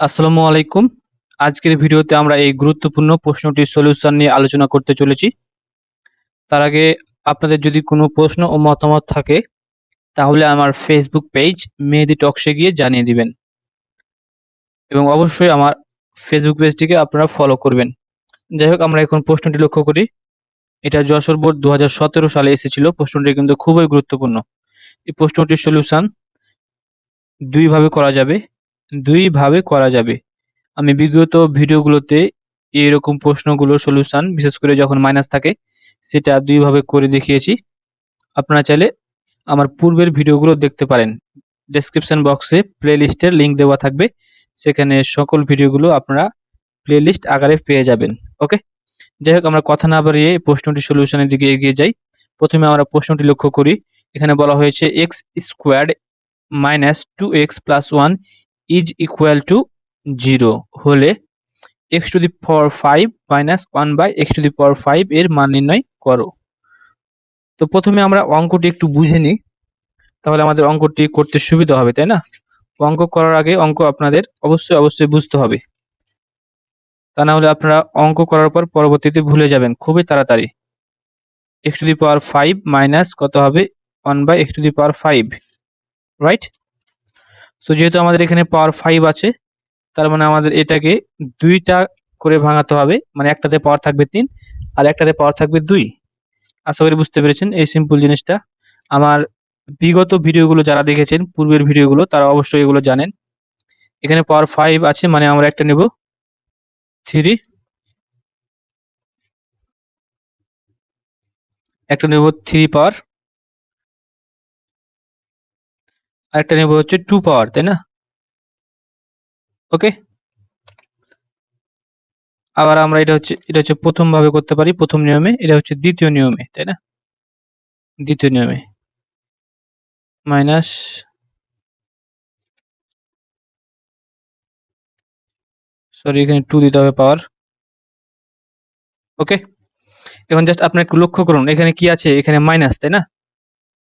আসসালামু আলাইকুম। আজকের ভিডিওতে আমরা এই গুরুত্বপূর্ণ প্রশ্নটির সলিউশন নিয়ে আলোচনা করতে চলেছি। তার আগে আপনাদের যদি কোনো প্রশ্ন ও মতামত থাকে, তাহলে আমার ফেসবুক পেজ মেহেদি টকসে গিয়ে জানিয়ে দিবেন। এবং অবশ্যই আমার ফেসবুক পেজটিকে আপনারা ফলো করবেন। যাই হোক, আমরা এখন প্রশ্নটি লক্ষ্য করি। এটা যশোর বোর্ড দু হাজার সতেরো সালে এসেছিল। প্রশ্নটি কিন্তু খুবই গুরুত্বপূর্ণ। এই প্রশ্নটির সলিউশন দুইভাবে করা যাবে। দুইভাবে করা যাবে। আমি বিগত ভিডিওগুলোতে এরকম প্রশ্নগুলোর সলিউশন বিশেষ করে যখন মাইনাস থাকে, সেটা দুইভাবে করে দেখিয়েছি। আপনারা চাইলে আমার পূর্বের ভিডিওগুলো দেখতে পারেন। ডেসক্রিপশন বক্সে প্লেলিস্টের লিঙ্ক দেওয়া থাকবে। সেখানে সকল ভিডিওগুলো আপনারা প্লেলিস্ট আকারে পেয়ে যাবেন। ওকে যাই হোক, আমরা কথা না বাড়িয়ে প্রশ্নটি সলিউশনের দিকে এগিয়ে যাই। প্রথমে আমরা প্রশ্নটি লক্ষ্য করি। এখানে বলা হয়েছে x squared minus two x plus one is equal to zero হলে x to the power five minus one by x to the power five এর মান নির্ণয় করো। তো প্রথমে আমরা অঙ্কটি একটু বুঝে নিই, তাহলে আমাদের অঙ্কটি করতে সুবিধা হবে, তাই না? অঙ্ক করার আগে অঙ্ক আপনাদের অবশ্যই অবশ্যই বুঝতে হবে। তা না হলে আপনারা অঙ্ক করার পর পরবর্তীতে ভুলে যাবেন, খুবই তাড়াতাড়ি। X to the power five minus কত হবে? One by x to the power five right so যেহেতু আমাদের এখানে পাওয়ার ফাইভ আছে, তার মানে আমাদের এটাকে দুইটা করে ভাঙাতে হবে। মানে একটাতে পাওয়ার থাকবে তিন, আর একটাতে পাওয়ার থাকবে দুই। আশা করি বুঝতে পেরেছেন এই সিম্পল জিনিসটা। আমার বিগত ভিডিওগুলো যারা দেখেছেন, পূর্বের ভিডিওগুলো, তারা অবশ্যই এগুলো জানেন। এখানে পাওয়ার ফাইভ আছে মানে আমরা একটা নেব। থ্রি। একটা নেব থ্রি পাওয়ার আরেকটা নেব হচ্ছে টু পাওয়ার তাই না? ওকে আবার আমরা এটা হচ্ছে এটা হচ্ছে প্রথম ভাবে করতে পারি, প্রথম নিয়মে, এটা হচ্ছে দ্বিতীয় নিয়মে, তাই না? দ্বিতীয় নিয়মে। মাইনাস সরি এখানে টু দিতে হবে পাওয়ার ওকে এখন জাস্ট আপনি একটু লক্ষ্য করুন, এখানে কি আছে? এখানে মাইনাস তাই না?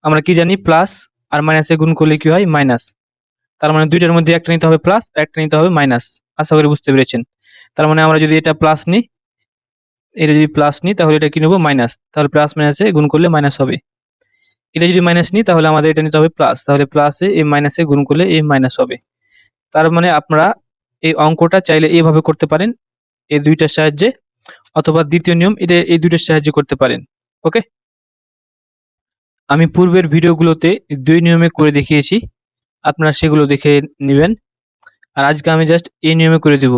আমরা কি জানি? প্লাস আর মাইনাসে গুণ করলে কি হয়? মাইনাস তার মানে দুইটার মধ্যে একটা নিতে হবে প্লাস একটা নিতে হবে মাইনাস আশা করি বুঝতে পেরেছেন। তার মানে আমরা যদি এটা প্লাস নিই, এটা যদি প্লাস নিই, তাহলে এটা কি নেব? মাইনাস তাহলে প্লাস মাইনাসে গুণ করলে মাইনাস হবে। এটা যদি মাইনাস নিই, তাহলে আমাদের এটা নিতে হবে প্লাস তাহলে প্লাসে এই মাইনাসে গুণ করলে এই মাইনাস হবে। তার মানে আপনারা এই অঙ্কটা চাইলে এইভাবে করতে পারেন। এই দুইটার সাহায্যে, অথবা দ্বিতীয় নিয়ম, এটা এই দুইটার সাহায্যে করতে পারেন। ওকে আমি পূর্বের ভিডিওগুলোতে দুই নিয়মে করে দেখিয়েছি। আপনারা সেগুলো দেখে নেবেন। আর আজকে আমি জাস্ট এই নিয়মে করে দিব।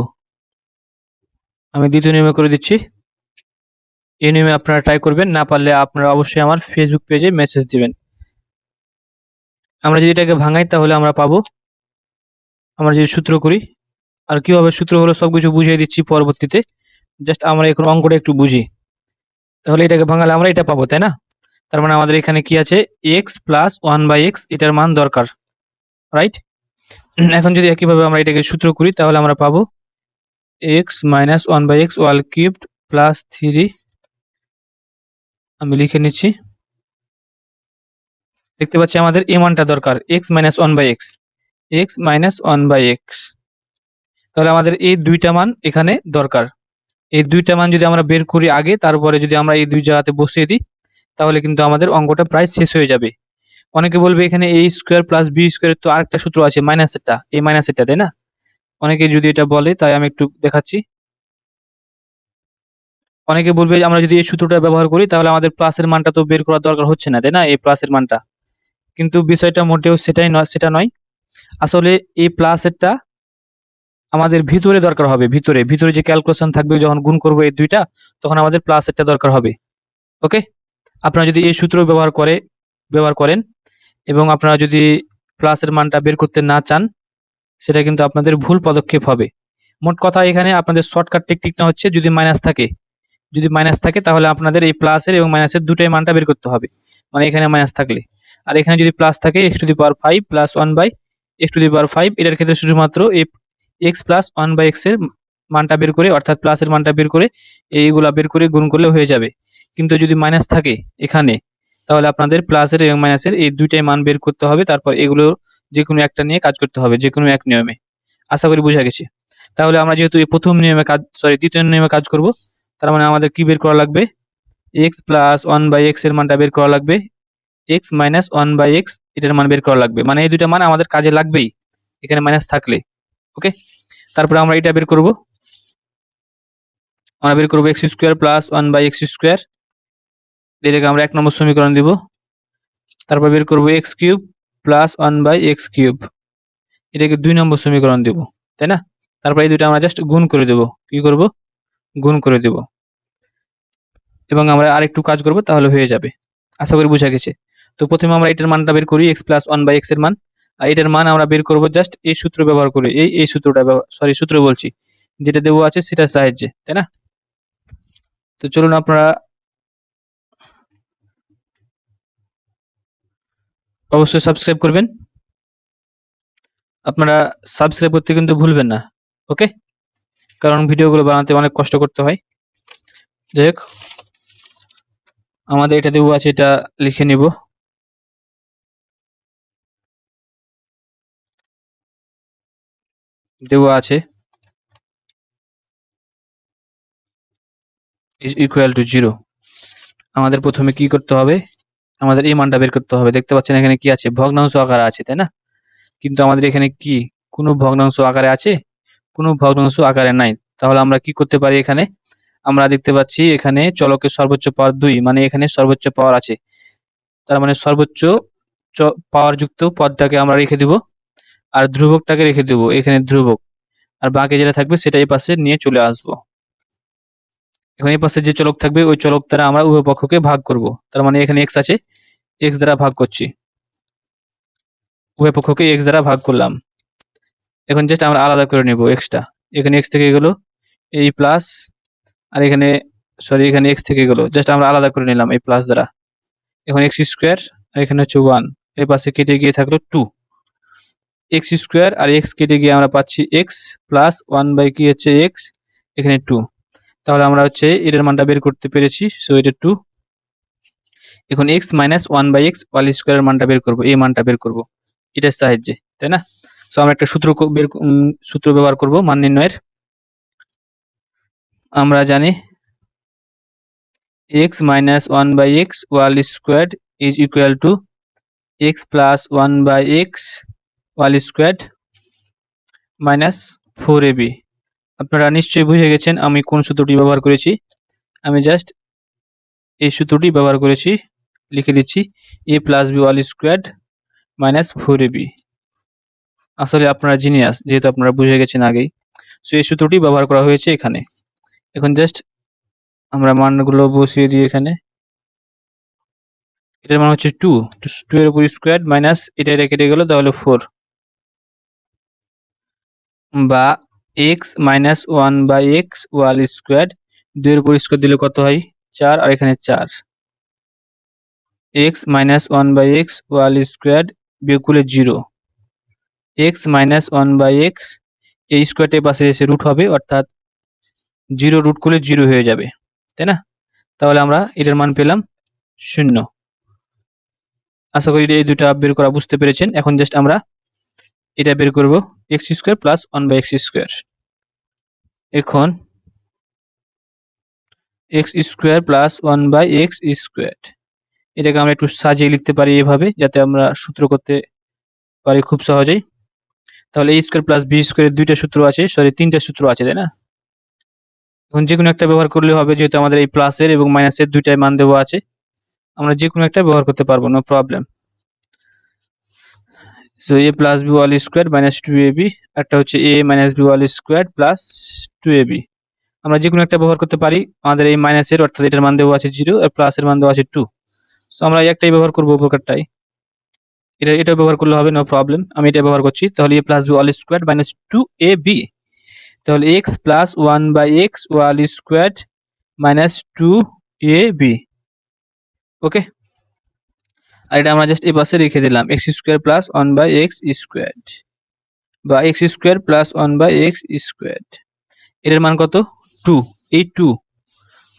আমি দ্বিতীয় নিয়মে করে দিচ্ছি। এই নিয়মে আপনারা ট্রাই করবেন। না পারলে আপনারা অবশ্যই আমার ফেসবুক পেজে মেসেজ দিবেন। আমরা যদি এটাকে ভাঙাই, তাহলে আমরা পাবো। আমরা যদি সূত্র করি, আর কীভাবে সূত্র হলো সবকিছু বুঝিয়ে দিচ্ছি পরবর্তীতে। জাস্ট আমরা এখন অঙ্কটা একটু বুঝি। তাহলে এটাকে ভাঙালে আমরা এটা পাবো, তাই না? তার মানে আমাদের এখানে কি আছে? X plus one by x এটার মান দরকার রাইট এখন যদি একইভাবে আমরা এটাকে সূত্র করি, তাহলে আমরা পাবো x minus one by x whole cubed plus three আমি লিখে নিচ্ছি। দেখতে পাচ্ছি আমাদের এ মানটা দরকার x minus one by x x minus one by x তাহলে আমাদের এই দুইটা মান এখানে দরকার। এই দুইটা মান যদি আমরা বের করি আগে, তারপরে যদি আমরা এই দুই জায়গাতে বসিয়ে দিই তাহলে কিন্তু আমাদের অঙ্কটা প্রায় শেষ হয়ে যাবে। অনেকে বলবে এখানে এ স্কোয়ার প্লাস বি স্কোয়ারের তো আরেকটা সূত্র আছে মাইনাসেরটা এই মাইনাসেরটা তাই না? অনেকে যদি এটা বলে, তাই আমি একটু দেখাচ্ছি। অনেকে বলবে আমরা যদি এই সূত্রটা ব্যবহার করি, তাহলে আমাদের প্লাসের মানটা তো বের করার দরকার হচ্ছে না, তাই না? এই প্লাসের মানটা। কিন্তু বিষয়টা মোটেও সেটাই নয়, সেটা নয়। আসলে এই প্লাসেরটা আমাদের ভিতরে দরকার হবে, ভিতরে। ভিতরে যে ক্যালকুলেশন থাকবে, যখন গুণ করব এই দুইটা, তখন আমাদের প্লাসেরটা দরকার হবে। ওকে আপনারা যদি এই সূত্র ব্যবহার করে, ব্যবহার করেন এবং আপনারা যদি প্লাসের মানটা বের করতে না চান, সেটা কিন্তু আপনাদের ভুল পদক্ষেপ হবে। মোট কথা এখানে আপনাদের শর্টকাট টেকনিকটা হচ্ছে যদি মাইনাস থাকে। যদি মাইনাস থাকে তাহলে আপনাদের এই প্লাসের এবং মাইনাসের দুটোই মানটা বের করতে হবে। মানে এখানে মাইনাস থাকলে। আর এখানে যদি প্লাস থাকে, x to the power five plus one by x to the power five, এটার ক্ষেত্রে শুধুমাত্র এক্স প্লাস ওয়ান বাই এক্সের মানটা বের করে, অর্থাৎ প্লাসের মানটা বের করে, এইগুলা বের করে গুণ করলে হয়ে যাবে। কিন্তু যদি মাইনাস থাকে এখানে, তাহলে আপনাদের প্লাসের এবং মাইনাসের এই দুইটাই মান বের করতে হবে, তারপর এগুলো যে কোনো একটা নিয়ে কাজ করতে হবে যে কোনো এক নিয়মে। আশা করি বোঝা গেছে। তাহলে আমরা যেহেতু এই প্রথম নিয়মে কাজ সরি দ্বিতীয় নিয়মে কাজ করব, তার মানে আমাদের কি বের করা লাগবে? এক্স প্লাস ওয়ান বাই এক্সের মানটা বের করা লাগবে। X minus one by x এটার মান বের করা লাগবে। মানে এই দুইটা মান আমাদের কাজে লাগবেই, এখানে মাইনাস থাকলে ওকে তারপরে আমরা এটা বের করব। আমরা বের করব x square plus one by x square এটাকে আমরা এক নম্বর সমীকরণ দিব। তারপর বের করব x cube plus one by x cube. এটাকে দুই নম্বর সমীকরণ দিব, তাই না? তারপর এই দুটো আমরা জাস্ট গুণ করে দেব। কি করব? গুণ করে দেব। এবং আমরা আরেকটু কাজ করব, তাহলে হয়ে যাবে। আশা করি বোঝা গেছে। তো প্রথমে আমরা এটার মানটা বের করি এক্স প্লাস ওয়ান বাই এক্সের মান। আর এটার মান আমরা বের করব জাস্ট এই সূত্র ব্যবহার করে। এই এই সূত্রটা সরি সূত্র বলছি। যেটা দেওয়া আছে সেটার সাহায্যে, তাই না? তো চলুন আপনারা অবশ্যই সাবস্ক্রাইব করবেন। আপনারা সাবস্ক্রাইব করতে কিন্তু ভুলবেন না ওকে কারণ ভিডিওগুলো বানাতে অনেক কষ্ট করতে হয়। যাই হোক, আমাদের এটা দেবো আছে, এটা লিখে নিব। দেওয়া আছে। ইকুয়াল টু জিরো আমাদের প্রথমে কি করতে হবে? আমাদের এই মানটা বের করতে হবে। দেখতে পাচ্ছেন এখানে কি আছে? ভগ্নাংশ আকারে আছে, তাই না? কিন্তু আমাদের এখানে কি? কোনো ভগ্নাংশ আকারে আছে? কোনো ভগ্নাংশ আকারে নাই। তাহলে আমরা কি করতে পারি এখানে? আমরা দেখতে পাচ্ছি এখানে চলকের সর্বোচ্চ পাওয়ার দুই মানে এখানে সর্বোচ্চ পাওয়ার আছে। তার মানে সর্বোচ্চ পাওয়ার যুক্ত পদটাকে আমরা রেখে দিব। আর ধ্রুবকটাকে রেখে দেব, এখানে ধ্রুবক। আর বাকি যেটা থাকবে সেটা এই পাশে নিয়ে চলে আসব। এখন এই পাশে যে চলক থাকবে, ওই চলক দ্বারা আমরা উভয় পক্ষকে ভাগ করব। তার মানে এখানে এক্স আছে এক্স দ্বারা ভাগ করছি। উভয় পক্ষকে এক্স দ্বারা ভাগ করলাম। এখন জাস্ট আমরা আলাদা করে নেব এক্সটা এখানে এক্স থেকে গেল এই প্লাস আর এখানে সরি এখানে এক্স থেকে গেল। জাস্ট আমরা আলাদা করে নিলাম এই প্লাস দ্বারা। এখন এক্স স্কোয়ার আর এখানে হচ্ছে ওয়ানের পাশে কেটে গিয়ে থাকল টু এক্স স্কোয়ার আর এক্স কেটে গিয়ে আমরা পাচ্ছি এক্স প্লাস ওয়ান বাই কি হচ্ছে এক্স এখানে টু তাহলে আমরা হচ্ছে এটার মানটা বের করতে পেরেছি। সো এটা টু এখন x minus one by x whole স্কোয়ারের মানটা বের করব। এই মানটা বের করব। এটার সাহায্যে, তাই না? সো আমরা একটা সূত্র বের সূত্র ব্যবহার করব মান নির্ণয়ের। আমরা জানি x minus one by x whole square is equal to x plus one by x whole square minus four a b আপনারা নিশ্চয়ই বুঝে গেছেন আমি কোন সূত্রটি ব্যবহার করেছি। আমি জাস্ট এই সূত্রটি ব্যবহার করেছি, লিখে দিচ্ছি a plus b whole square minus four a b আসলে আপনারা জিনিয়াস যেহেতু আপনারা বুঝে গেছেন আগেই। সো এই সূত্রটি ব্যবহার করা হয়েছে এখানে। এখন জাস্ট আমরা মানগুলো বসিয়ে দিই এখানে। এটার মান হচ্ছে টু টু এর উপর স্কোয়ার মাইনাস এটা এটা কেটে গেল, তাহলে ফোর বা x minus one by x whole square দুইয়ের উপর স্কোয়ার দিলে কত হয়? চার, আর এখানে চার। X minus one by x whole square বিয়োগ zero x minus one by x এই স্কোয়ারটার পাশে এসে রুট হবে, অর্থাৎ জিরো রুট করলে জিরো হয়ে যাবে। তাই না? তাহলে আমরা এটার মান পেলাম শূন্য। আশা করি এই দুটা বের করা বুঝতে পেরেছেন। এখন জাস্ট আমরা এটা বের করব x square plus one by x square এখন x square plus one by x square এটাকে আমরা একটু সাজিয়ে লিখতে পারি এভাবে, যাতে আমরা সূত্র করতে পারি খুব সহজেই। তাহলে এ স্কোয়ার প্লাস বি স্কোয়ারের দুইটা সূত্র আছে সরি তিনটা সূত্র আছে, তাই না? এখন যে কোনো একটা ব্যবহার করলে হবে, যেহেতু আমাদের এই প্লাসের এবং মাইনাসের দুইটাই মান দেওয়া আছে, আমরা যে কোনো একটা ব্যবহার করতে পারব no problem so a plus b whole square minus two a b একটা হচ্ছে a minus b whole square plus two a b আমরা যে কোনো একটা ব্যবহার করতে পারি, আমাদের এই মাইনাসের অর্থাৎ এটার মান দেওয়া আছে জিরো আর প্লাসের মান দেওয়া আছে টু সো আমরা একটাই ব্যবহার করব উপকারটাই এটা এটা ব্যবহার করলে হবে নো প্রবলেম আমি এটা ব্যবহার করছি, তাহলে a plus b whole square minus two a b তাহলে x plus one by x whole square minus two a b okay আর এটা আমরা জাস্ট এই পাশে রেখে দিলাম। X square plus one by x square বা x square plus one by x square এটার মান কত? টু এই টু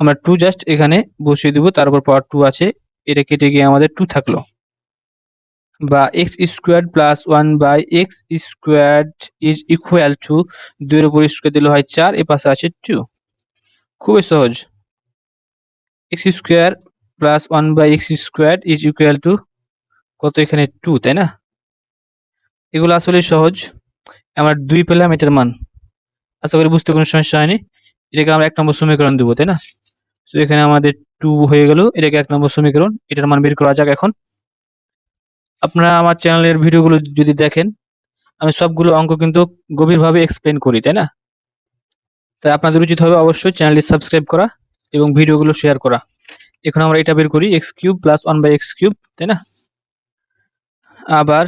আমরা টু জাস্ট এখানে বসিয়ে দেবো তারপর পাওয়ার টু আছে। এটা কেটে গিয়ে আমাদের টু থাকল। বা x square plus one by x square is equal to two উপর স্কোয়ার দিলে হয় চার, এ পাশে আছে টু খুবই সহজ। X square plus one by x square is equal to কত এখানে টু তাই না? এগুলো আসলে সহজ। আমরা দুই পেলাম, এটার মান। আশা করি বুঝতে কোনো সমস্যা হয়নি। এটাকে আমরা এক নম্বর সমীকরণ দেবো, তাই না? তো এখানে আমাদের টু হয়ে গেল। এটাকে এক নম্বর সমীকরণ। এটার মান বের করা যাক এখন। আপনারা আমার চ্যানেলের ভিডিওগুলো যদি দেখেন, আমি সবগুলো অঙ্ক কিন্তু গভীরভাবে এক্সপ্লেন করি, তাই না? তাই আপনাদের উচিত হবে অবশ্যই চ্যানেলটি সাবস্ক্রাইব করা এবং ভিডিওগুলো শেয়ার করা। এখন আমরা এটা বের করি x cube plus one by x cube, তাই না? আবার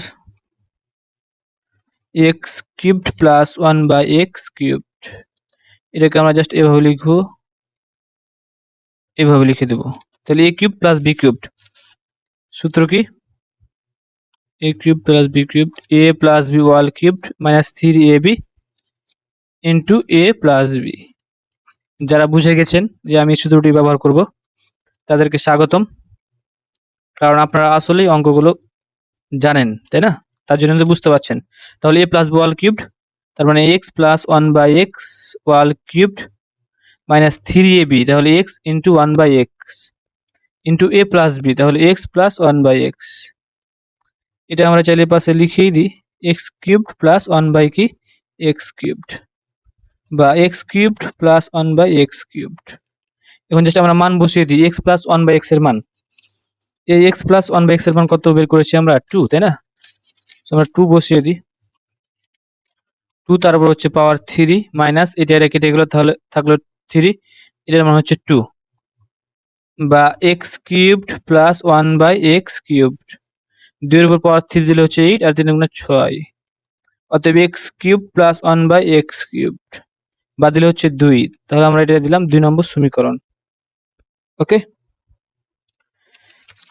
x cubed plus one by x cubed, এটাকে আমরা জাস্ট এভাবে লিখব, এভাবে লিখে দেব। তাহলে a cube plus b cubed, সূত্র কি? A cube plus b cubed a plus b whole cubed minus three a b into a plus b যারা বুঝে গেছেন যে আমি সূত্রটি ব্যবহার করব তাদেরকে স্বাগতম। কারণ আপনারা আসলেই অঙ্কগুলো জানেন, তাই না? তার জন্য তো বুঝতে পারছেন। তাহলে এ প্লাস ওয়াল কিউবড তার মানে x plus one by x whole cubed minus three a b তাহলে x into one by x into a plus b তাহলে x plus one by x এটা আমরা চাইলে পাশে লিখেই দিই x cubed plus one by কি? এক্স কিউবড বা x cubed plus one by x cubed এখন জাস্ট আমরা মান বসিয়ে দিই এক্স প্লাস ওয়ান বাই এক্সের মান। এই এক্স প্লাস ওয়ান বাই এক্সের মান কত বের করেছি আমরা? টু তাই না? আমরা টু বসিয়ে দিই। টু তারপর হচ্ছে পাওয়ার থ্রি মাইনাস এটা এটা কেটে গেলো তাহলে থাকল থ্রি এটার মান হচ্ছে টু বা x cubed plus one by x cubed দুইয়ের উপর পাওয়ার থ্রি দিলে হচ্ছে এইট আর তিন গুণে ছয়। অতএব x cube plus one by x cubed বা দিলে হচ্ছে দুই। তাহলে আমরা এটা দিলাম দুই নম্বর সমীকরণ। ওকে?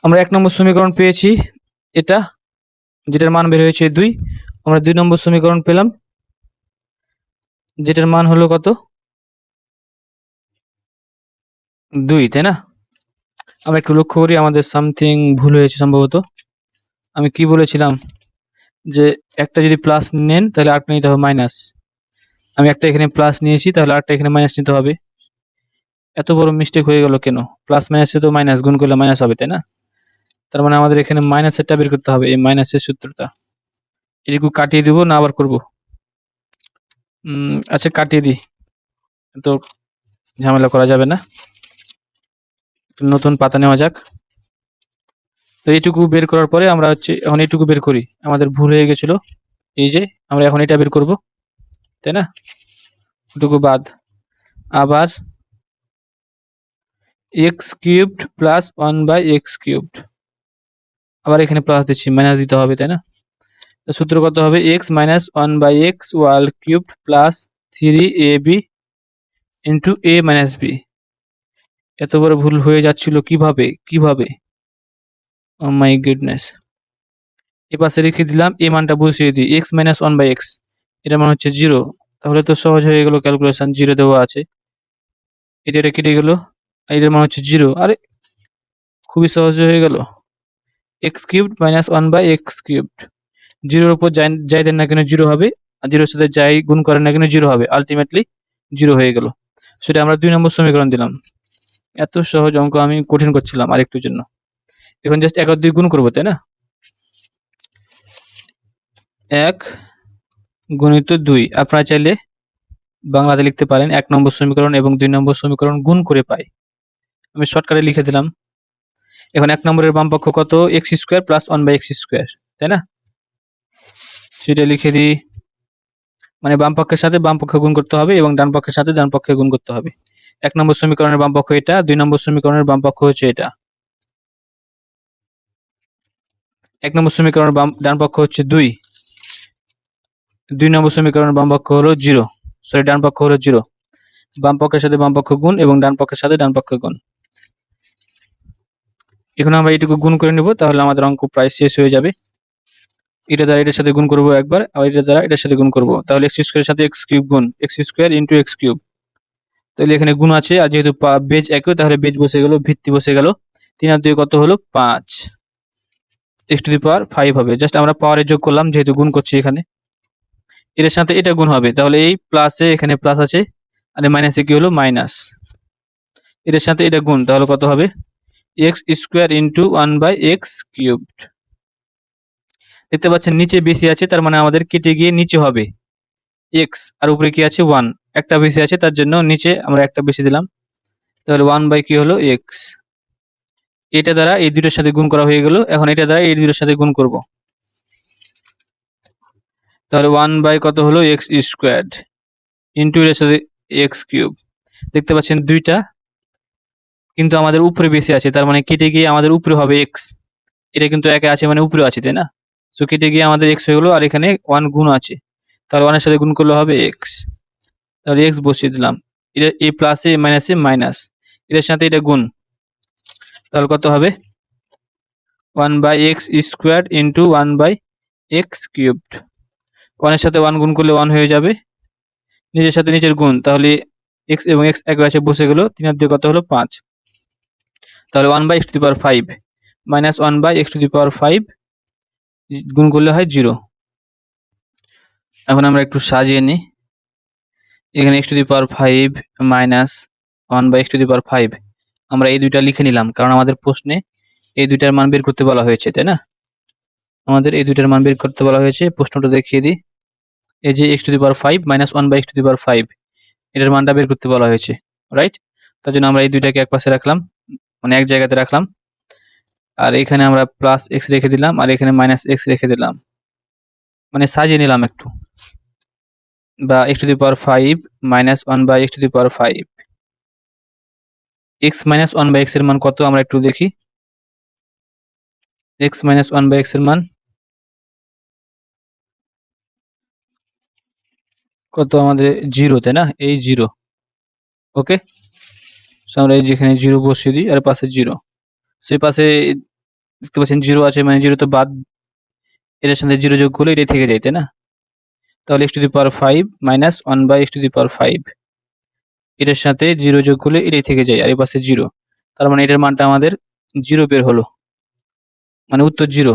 আমরা এক নম্বর সমীকরণ পেয়েছি, এটা, যেটার মান বের হয়েছে দুই। আমরা দুই নম্বর সমীকরণ পেলাম, যেটার মান হলো কত? দুই, তাই না? আমরা একটু লক্ষ্য করি, আমাদের সামথিং ভুল হয়েছে সম্ভবত। আমি কি বলেছিলাম? যে একটা যদি প্লাস নেন, তাহলে আরেকটা নিতে হবে মাইনাস। আমি একটা এখানে প্লাস নিয়েছি, তাহলে আরেকটা এখানে মাইনাস নিতে হবে। এত বড় মিস্টেক হয়ে গেল কেন? প্লাস মাইনাসে তো মাইনাস গুণ করলে মাইনাস হবে, তাই না? তার মানে আমাদের এখানে মাইনাসেরটা বের করতে হবে, এই মাইনাসের সূত্রটা। এটুকু কাটিয়ে দিব, না আবার করব? আচ্ছা কাটিয়ে দিই। তো ঝামেলা করা যাবে না। নতুন পাতা নেওয়া যাক। তো এইটুকু বের করার পরে আমরা হচ্ছে, এখন এইটুকু বের করি। আমাদের ভুল হয়ে গেছিল। এই যে, আমরা এখন এটা বের করব, তাই না? এটুকু বাদ। আবার x cubed plus one by x cubed আবার এখানে প্লাস দিচ্ছি মাইনাস দিতে হবে, তাই না? সূত্র কত হবে? X minus one by x whole cubed plus three a b into a minus b এত বড় ভুল হয়ে যাচ্ছিল কীভাবে? কীভাবে? মাই গুডনেস এ পাশে রেখে দিলাম, এ মানটা বসিয়ে দিই x minus one by x এটা মানে হচ্ছে জিরো তাহলে তো সহজ হয়ে গেল ক্যালকুলেশন জিরো দেওয়া আছে। এটা কেটে গেল। এটার মানে হচ্ছে জিরো আরে, খুবই সহজ হয়ে গেল। X cubed minus one by x cubed জিরোর উপর যাই দেন না কেন জিরো হবে, আর জিরোর সাথে যাই গুণ করেন না কেন জিরো হবে। আলটিমেটলি জিরো হয়ে গেল। সেটা আমরা দুই নম্বর সমীকরণ দিলাম। এত সহজ অঙ্ক আমি কঠিন করছিলাম আরেকটুর জন্য। এখন জাস্ট এক আর দুই গুণ করব, তাই না? এক গুণিত দুই। আপনারা চাইলে বাংলাতে লিখতে পারেন। এক নম্বর সমীকরণ এবং দুই নম্বর সমীকরণ গুণ করে পাই। আমি শর্টকাটে লিখে দিলাম। এখন এক নম্বরের বাম পক্ষ কত? X square plus one by x square তাই না? সেটা লিখে দিই। মানে বাম পক্ষের সাথে বাম পক্ষে গুণ করতে হবে এবং ডান পক্ষের সাথে ডান পক্ষে গুণ করতে হবে। এক নম্বর সমীকরণের বাম পক্ষ এটা, দুই নম্বর সমীকরণের বাম পক্ষ হচ্ছে এটা। এক নম্বর সমীকরণের বাম, ডান পক্ষ হচ্ছে দুই। দুই নম্বর সমীকরণের বাম পক্ষ হলো জিরো সরি ডান পক্ষ হলো জিরো বাম পক্ষের সাথে বাম পক্ষ গুণ এবং ডান পক্ষের সাথে ডান পক্ষ গুণ। এখন আমরা এটুকু গুণ করে নেব, তাহলে আমাদের অঙ্ক প্রায় শেষ হয়ে যাবে। এটা দ্বারা এটার সাথে গুণ করব একবার, আর এটা দ্বারা এটার সাথে গুণ করব। তাহলে এক্স স্কোয়ারের সাথে এক্স কিউব গুণ x square into x cube তাহলে এখানে গুণ আছে, আর যেহেতু বেজ একই, তাহলে বেজ বসে গেল, ভিত্তি বসে গেল। তিন আর দুই কত হলো? পাঁচ। X to the power five হবে। জাস্ট আমরা পাওয়ারে যোগ করলাম, যেহেতু গুণ করছি এখানে। এর সাথে এটা গুণ হবে। তাহলে এই প্লাসে এখানে প্লাস আছে, আর মাইনাসে কি হলো? মাইনাস এর সাথে এটা গুণ, তাহলে কত হবে? X square into one by x cubed দেখতে পাচ্ছেন, নিচে বেশি আছে, তার মানে আমাদের কেটে গিয়ে নিচে হবে এক্স আর উপরে কি আছে? ওয়ান একটা বেশি আছে, তার জন্য নিচে আমরা একটা বেশি দিলাম। তাহলে ওয়ান বাই কি হলো? এক্স এটা দ্বারা এই দুটোর সাথে গুণ করা হয়ে গেল। এখন এটা দ্বারা এই দুটোর সাথে গুণ করব। তাহলে ওয়ান বাই কত হলো? এক্স স্কোয়ার্ড ইন্টু এর সাথে এক্স কিউব দেখতে পাচ্ছেন, দুইটা কিন্তু আমাদের উপরে বেশি আছে, তার মানে কেটে গিয়ে আমাদের উপরে হবে এক্স এটা কিন্তু একে আছে মানে উপরে আছে, তাই না? সো কেটে গিয়ে আমাদের এক্স হয়ে গেলো আর এখানে ওয়ান গুণ আছে। তাহলে ওয়ানের সাথে গুণ করলে হবে এক্স তাহলে এক্স বসিয়ে দিলাম। এটা এ প্লাস এ মাইনাস এ মাইনাস এটার সাথে এটা গুণ। তাহলে কত হবে? One by x square into one by x cubed ওয়ানের সাথে ওয়ান গুণ করলে ওয়ান হয়ে যাবে। নিজের সাথে নিজের গুণ। তাহলে এক্স এবং এক্স এক পাশে বসে গেল, তিন আর কত হলো? পাঁচ। তাহলে one by x to the power five minus one by x to the power five গুণ করলে হয় জিরো এখন আমরা একটু সাজিয়ে নিই। এখানে x to the power five minus one by x to the power five আমরা এই দুইটা লিখে নিলাম, কারণ আমাদের প্রশ্নে এই দুইটার মান বের করতে বলা হয়েছে, তাই না? আমাদের এই দুইটার মান বের করতে বলা হয়েছে, প্রশ্নটা দেখিয়ে দিই। এই যে x to the power five minus one by x to the power five এটার মানটা বের করতে বলা হয়েছে রাইট তার জন্য আমরা এই দুইটাকে এক পাশে রাখলাম। মানে এক জায়গাতে রাখলাম। আর এখানে আমরা প্লাস এক্স রেখে দিলাম আর এখানে মাইনাস এক্স রেখে দিলাম। মানে সাজিয়ে নিলাম একটু। বা x to the power five minus one by x to the power five x minus one by এক্সের মান কত আমরা একটু দেখি। এক্স মাইনাস ওয়ান বাই এক্সের মান কত আমাদের জিরো তাই না? এই জিরো ওকে আমরা এই যেখানে জিরো বসিয়ে দিই, আর পাশে জিরো সেই পাশে দেখতে পাচ্ছেন জিরো আছে মানে জিরো তো বাদ, এটার সাথে জিরো যোগ করলে এটাই থেকে যায়, তাই না? তাহলে x to the power five minus one by x to the power five এটার সাথে জিরো যোগ করলে এটাই থেকে যায়, আর এই পাশে জিরো তার মানে এটার মানটা আমাদের জিরো বের হলো মানে উত্তর জিরো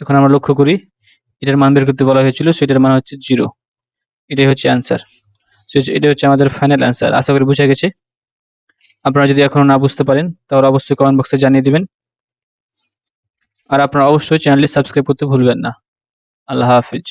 এখন আমরা লক্ষ্য করি, এটার মান বের করতে বলা হয়েছিল, সেটার মান হচ্ছে জিরো এটাই হচ্ছে অ্যান্সার এটা হচ্ছে আমাদের ফাইনাল অ্যান্সার আশা করি বুঝা গেছে। আপনারা যদি এখনও না বুঝতে পারেন, তাহলে অবশ্যই কমেন্ট বক্সে জানিয়ে দিবেন। আর আপনারা অবশ্যই চ্যানেলটি সাবস্ক্রাইব করতে ভুলবেন না। আল্লাহ হাফিজ।